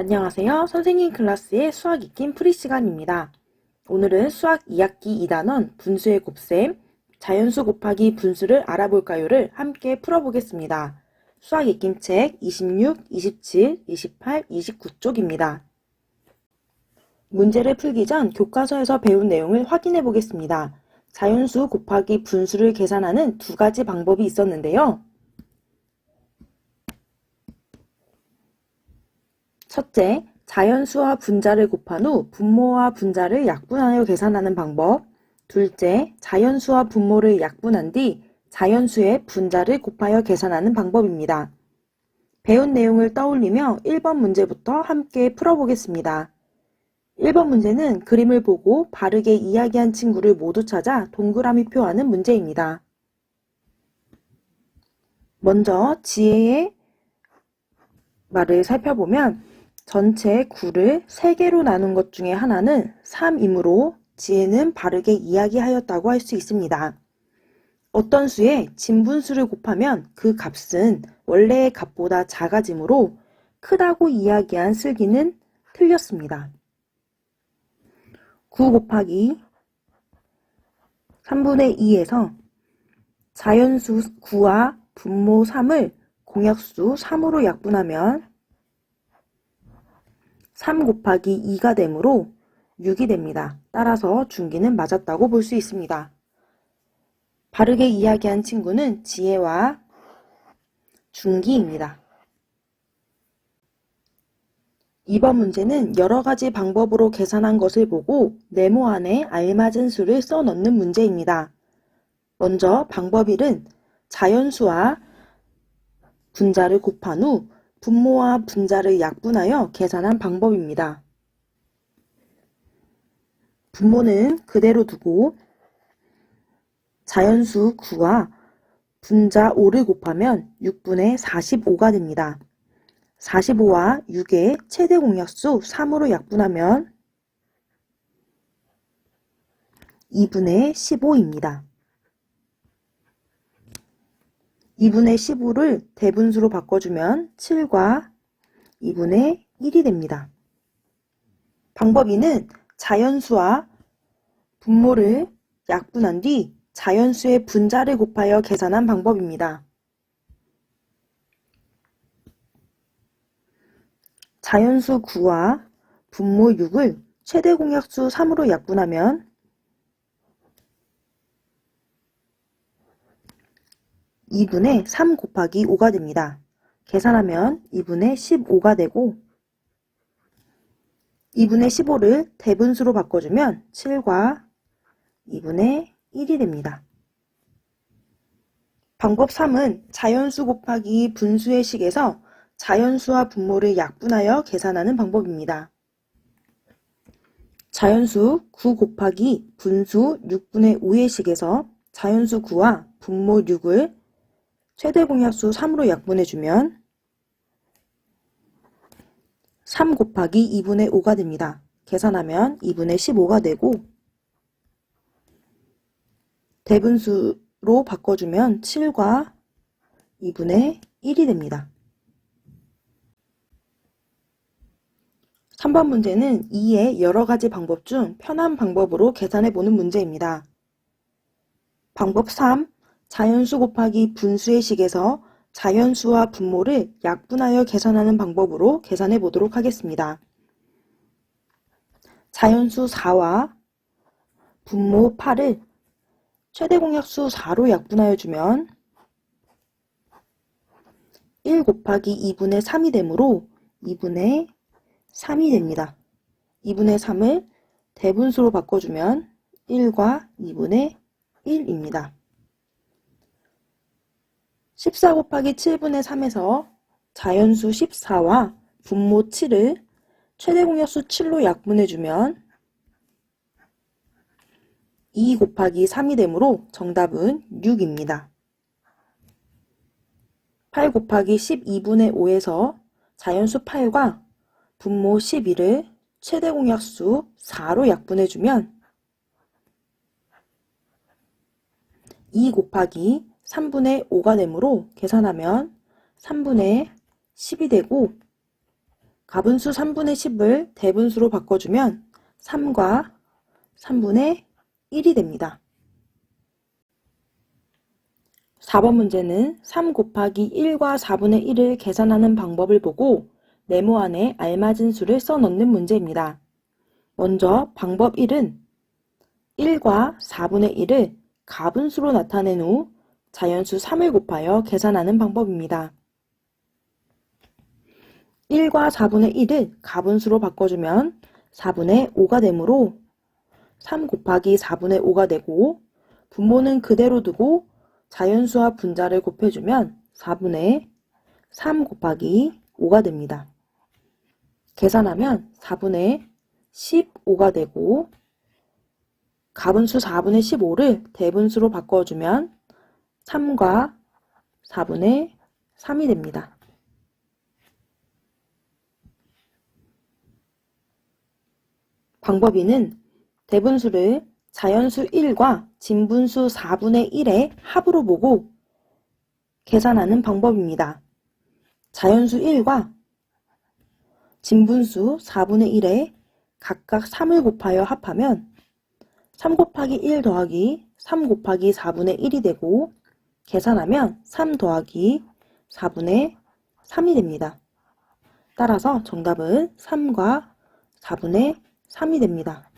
안녕하세요. 선생님 클래스의 수학 익힘 프리 시간입니다. 오늘은 수학 2학기 2단원 분수의 곱셈, 자연수 곱하기 분수를 알아볼까요를 함께 풀어보겠습니다. 수학 익힘 책 26, 27, 28, 29쪽입니다. 문제를 풀기 전 교과서에서 배운 내용을 확인해 보겠습니다. 자연수 곱하기 분수를 계산하는 두 가지 방법이 있었는데요. 첫째, 자연수와 분자를 곱한 후 분모와 분자를 약분하여 계산하는 방법. 둘째, 자연수와 분모를 약분한 뒤 자연수의 분자를 곱하여 계산하는 방법입니다. 배운 내용을 떠올리며 1번 문제부터 함께 풀어보겠습니다. 1번 문제는 그림을 보고 바르게 이야기한 친구를 모두 찾아 동그라미 표하는 문제입니다. 먼저 지혜의 말을 살펴보면 전체 9를 3개로 나눈 것 중에 하나는 3이므로 지혜는 바르게 이야기하였다고 할 수 있습니다. 어떤 수에 진분수를 곱하면 그 값은 원래의 값보다 작아지므로 크다고 이야기한 슬기는 틀렸습니다. 9 곱하기 3분의 2에서 자연수 9와 분모 3을 공약수 3으로 약분하면 3 곱하기 2가 되므로 6이 됩니다. 따라서 중기는 맞았다고 볼 수 있습니다. 바르게 이야기한 친구는 지혜와 중기입니다. 2번 문제는 여러 가지 방법으로 계산한 것을 보고 네모 안에 알맞은 수를 써 넣는 문제입니다. 먼저 방법 1은 자연수와 분자를 곱한 후 분모와 분자를 약분하여 계산한 방법입니다. 분모는 그대로 두고 자연수 9와 분자 5를 곱하면 6분의 45가 됩니다. 45와 6의 최대 공약수 3으로 약분하면 2분의 15입니다. 2분의 15를 대분수로 바꿔주면 7과 2분의 1이 됩니다. 방법 2는 자연수와 분모를 약분한 뒤 자연수의 분자를 곱하여 계산한 방법입니다. 자연수 9와 분모 6을 최대 공약수 3으로 약분하면 2분의 3 곱하기 5가 됩니다. 계산하면 2분의 15가 되고 2분의 15를 대분수로 바꿔주면 7과 2분의 1이 됩니다. 방법 3은 자연수 곱하기 분수의 식에서 자연수와 분모를 약분하여 계산하는 방법입니다. 자연수 9 곱하기 분수 6분의 5의 식에서 자연수 9와 분모 6을 최대 공약수 3으로 약분해주면 3 곱하기 2분의 5가 됩니다. 계산하면 2분의 15가 되고 대분수로 바꿔주면 7과 2분의 1이 됩니다. 3번 문제는 2의 여러 가지 방법 중 편한 방법으로 계산해 보는 문제입니다. 방법 3. 자연수 곱하기 분수의 식에서 자연수와 분모를 약분하여 계산하는 방법으로 계산해 보도록 하겠습니다. 자연수 4와 분모 8을 최대 공약수 4로 약분하여 주면 1 곱하기 2분의 3이 되므로 2분의 3이 됩니다. 2분의 3을 대분수로 바꿔주면 1과 2분의 1입니다. 14 곱하기 7분의 3에서 자연수 14와 분모 7을 최대 공약수 7로 약분해주면 2 곱하기 3이 되므로 정답은 6입니다. 8 곱하기 12분의 5에서 자연수 8과 분모 12를 최대 공약수 4로 약분해주면 2 곱하기 3분의 5가 되므로 계산하면 3분의 10이 되고 가분수 3분의 10을 대분수로 바꿔주면 3과 3분의 1이 됩니다. 4번 문제는 3 곱하기 1과 4분의 1을 계산하는 방법을 보고 네모 안에 알맞은 수를 써넣는 문제입니다. 먼저 방법 1은 1과 4분의 1을 가분수로 나타낸 후 자연수 3을 곱하여 계산하는 방법입니다. 1과 4분의 1을 가분수로 바꿔주면 4분의 5가 되므로 3 곱하기 4분의 5가 되고 분모는 그대로 두고 자연수와 분자를 곱해주면 4분의 3 곱하기 5가 됩니다. 계산하면 4분의 15가 되고 가분수 4분의 15를 대분수로 바꿔주면 3과 4분의 3이 됩니다. 방법 2는 대분수를 자연수 1과 진분수 4분의 1의 합으로 보고 계산하는 방법입니다. 자연수 1과 진분수 4분의 1에 각각 3을 곱하여 합하면 3 곱하기 1 더하기 3 곱하기 4분의 1이 되고 계산하면 3 더하기 4분의 3이 됩니다. 따라서 정답은 3과 4분의 3이 됩니다.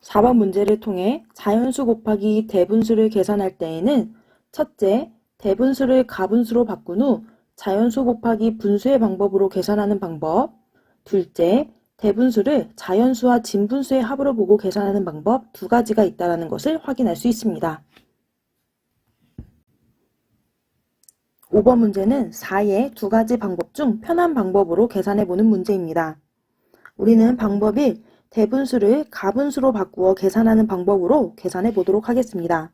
4번 문제를 통해 자연수 곱하기 대분수를 계산할 때에는 첫째, 대분수를 가분수로 바꾼 후 자연수 곱하기 분수의 방법으로 계산하는 방법 둘째, 대분수를 자연수와 진분수의 합으로 보고 계산하는 방법 두 가지가 있다는 것을 확인할 수 있습니다. 5번 문제는 4의 두 가지 방법 중 편한 방법으로 계산해 보는 문제입니다. 우리는 방법 1, 대분수를 가분수로 바꾸어 계산하는 방법으로 계산해 보도록 하겠습니다.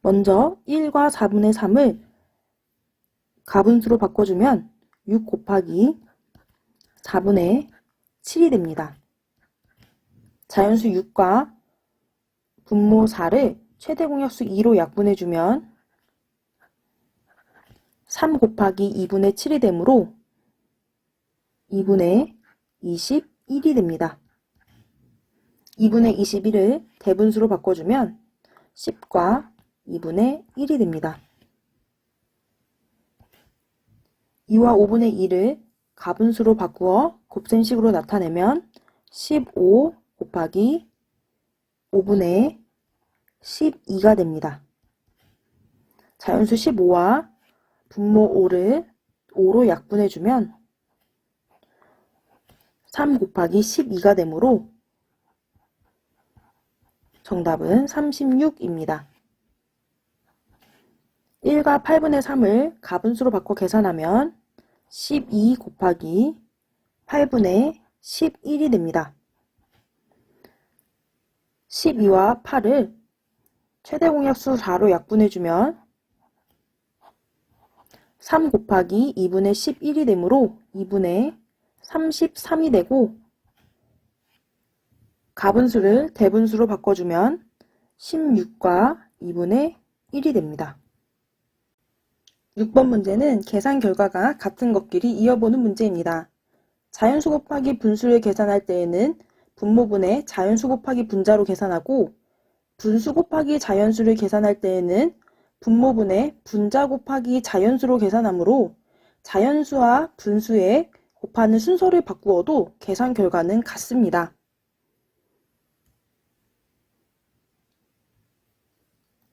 먼저 1과 4분의 3을 가분수로 바꿔주면 6 곱하기 4분의 7이 됩니다. 자연수 6과 분모 4를 최대 공약수 2로 약분해주면 3 곱하기 2분의 7이 되므로 2분의 21이 됩니다. 2분의 21을 대분수로 바꿔주면 10과 2분의 1이 됩니다. 2와 5분의 1을 가분수로 바꾸어 곱셈식으로 나타내면 15 곱하기 5분의 12가 됩니다. 자연수 15와 분모 5를 5로 약분해주면 3 곱하기 12가 되므로 정답은 36입니다. 1과 8분의 3을 가분수로 바꿔 계산하면 12 곱하기 8분의 11이 됩니다. 12와 8을 최대 공약수 4로 약분해주면 3 곱하기 2분의 11이 되므로 2분의 33이 되고 가분수를 대분수로 바꿔주면 16과 2분의 1이 됩니다. 6번 문제는 계산 결과가 같은 것끼리 이어보는 문제입니다. 자연수 곱하기 분수를 계산할 때에는 분모분의 자연수 곱하기 분자로 계산하고 분수 곱하기 자연수를 계산할 때에는 분모분의 분자 곱하기 자연수로 계산하므로 자연수와 분수에 곱하는 순서를 바꾸어도 계산 결과는 같습니다.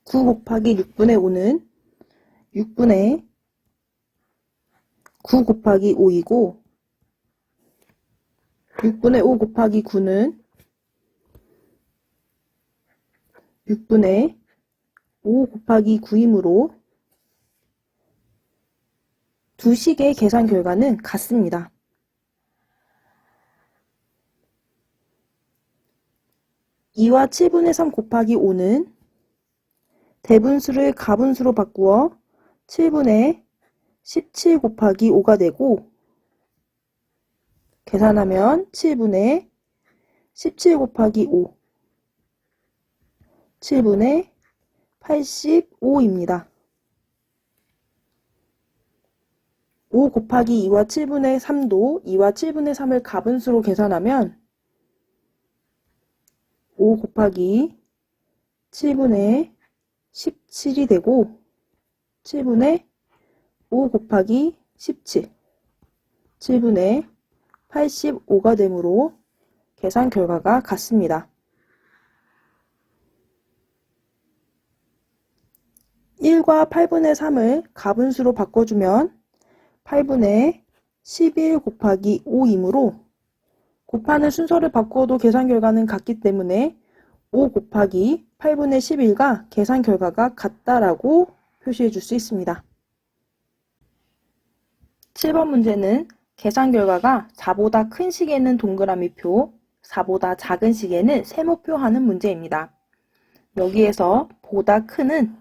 9 곱하기 6분의 5는 6분의 9 곱하기 5이고 6분의 5 곱하기 9는 6분의 5 곱하기 9이므로 두 식의 계산 결과는 같습니다. (2와 7분의 3 곱하기 5는) 대분수를 가분수로 바꾸어 7분의 17 곱하기 5가 되고 계산하면 7분의 17 곱하기 5 7분의 85입니다. 5 곱하기 2와 7분의 3도 2와 7분의 3을 가분수로 계산하면 5 곱하기 7분의 17이 되고 7분의 5 곱하기 17 7분의 85가 되므로 계산 결과가 같습니다. 1과 8분의 3을 가분수로 바꿔주면 8분의 11 곱하기 5이므로 곱하는 순서를 바꿔도 계산 결과는 같기 때문에 5 곱하기 8분의 11과 계산 결과가 같다라고 표시해 줄 수 있습니다. 7번 문제는 계산 결과가 4보다 큰 식에는 동그라미 표, 4보다 작은 식에는 세모표 하는 문제입니다. 여기에서 보다 큰은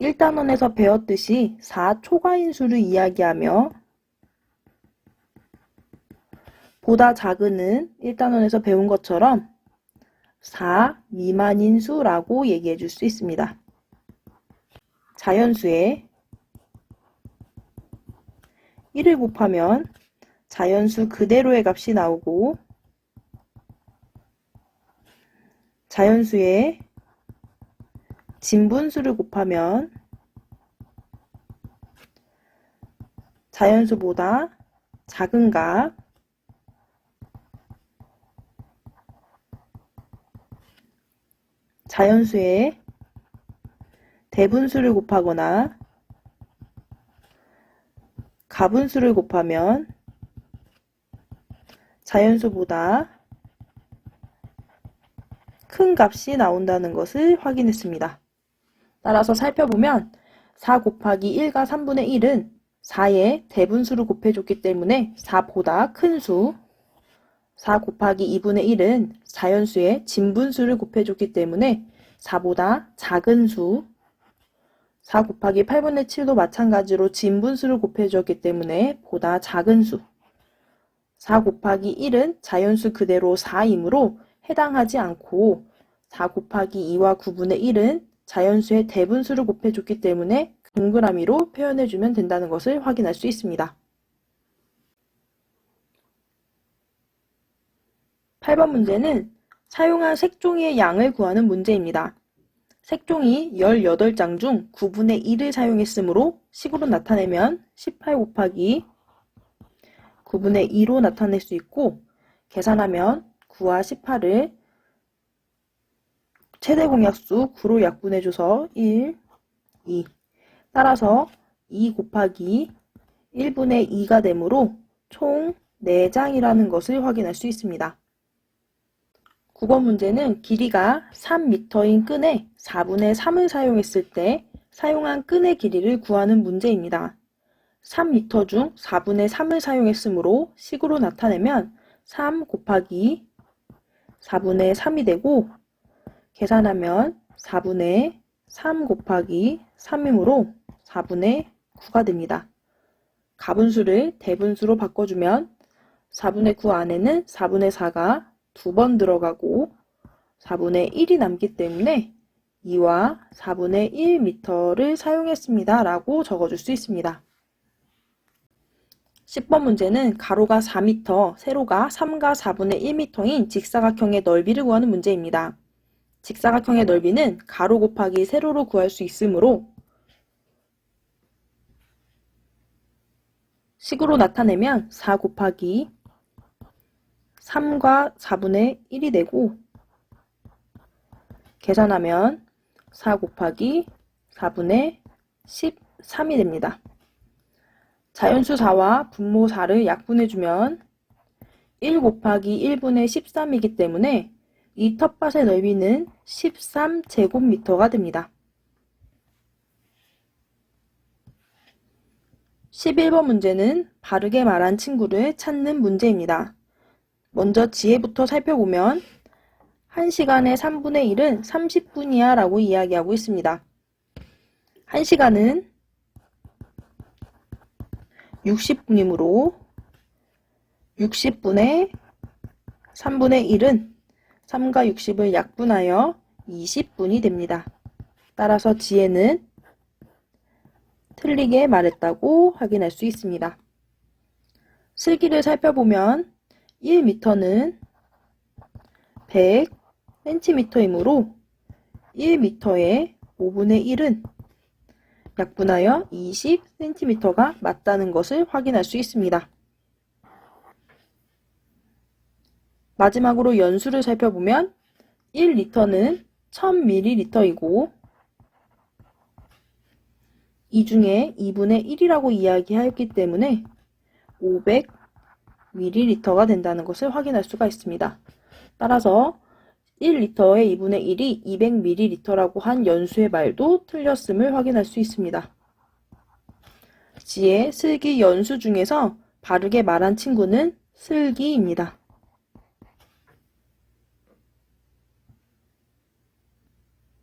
1단원에서 배웠듯이 4 초과인수를 이야기하며 보다 작은은 1단원에서 배운 것처럼 4 미만인 수라고 얘기해 줄 수 있습니다. 자연수에 1을 곱하면 자연수 그대로의 값이 나오고 자연수에 진분수를 곱하면 자연수보다 작은 값 자연수에 대분수를 곱하거나 가분수를 곱하면 자연수보다 큰 값이 나온다는 것을 확인했습니다. 따라서 살펴보면 4 곱하기 1과 3분의 1은 4의 대분수를 곱해줬기 때문에 4보다 큰 수, 4 곱하기 2분의 1은 자연수의 진분수를 곱해줬기 때문에 4보다 작은 수, 4 곱하기 8분의 7도 마찬가지로 진분수를 곱해주었기 때문에 보다 작은 수. 4 곱하기 1은 자연수 그대로 4이므로 해당하지 않고 4 곱하기 2와 9분의 1은 자연수의 대분수를 곱해줬기 때문에 동그라미로 표현해주면 된다는 것을 확인할 수 있습니다. 8번 문제는 사용한 색종이의 양을 구하는 문제입니다. 색종이 18장 중 9분의 1을 사용했으므로 식으로 나타내면 18 곱하기 9분의 2로 나타낼 수 있고 계산하면 9와 18을 최대 공약수 9로 약분해줘서 1, 2 따라서 2 곱하기 1분의 2가 되므로 총 4장이라는 것을 확인할 수 있습니다. 9번 문제는 길이가 3m인 끈에 4분의 3을 사용했을 때 사용한 끈의 길이를 구하는 문제입니다. 3m 중 4분의 3을 사용했으므로 식으로 나타내면 3 곱하기 4분의 3이 되고 계산하면 4분의 3 곱하기 3이므로 4분의 9가 됩니다. 가분수를 대분수로 바꿔주면 4분의 9 안에는 4분의 4가 두 번 들어가고 4분의 1이 남기 때문에 2와 4분의 1m를 사용했습니다. 라고 적어줄 수 있습니다. 10번 문제는 가로가 4m, 세로가 3과 4분의 1m인 직사각형의 넓이를 구하는 문제입니다. 직사각형의 넓이는 가로 곱하기 세로로 구할 수 있으므로 식으로 나타내면 4 곱하기 3과 4분의 1이 되고 계산하면 4 곱하기 4분의 13이 됩니다. 자연수 4와 분모 4를 약분해주면 1 곱하기 1분의 13이기 때문에 이 텃밭의 넓이는 13제곱미터가 됩니다. 11번 문제는 바르게 말한 친구를 찾는 문제입니다. 먼저 지혜부터 살펴보면 1시간의 3분의 1은 30분이야 라고 이야기하고 있습니다. 1시간은 60분이므로 60분의 3분의 1은 3과 60을 약분하여 20분이 됩니다. 따라서 지혜는 틀리게 말했다고 확인할 수 있습니다. 슬기를 살펴보면 1m는 100cm이므로 1m의 5분의 1은 약분하여 20cm가 맞다는 것을 확인할 수 있습니다. 마지막으로 연수를 살펴보면 1리터는 1000ml이고 이 중에 2분의 1이라고 이야기하였기 때문에 500ml가 된다는 것을 확인할 수가 있습니다. 따라서 1리터의 2분의 1이 200ml라고 한 연수의 말도 틀렸음을 확인할 수 있습니다. 지혜, 슬기, 연수 중에서 바르게 말한 친구는 슬기입니다.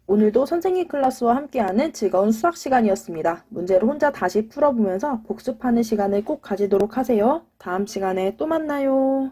오늘도 선생님 클래스와 함께하는 즐거운 수학 시간이었습니다. 문제를 혼자 다시 풀어보면서 복습하는 시간을 꼭 가지도록 하세요. 다음 시간에 또 만나요.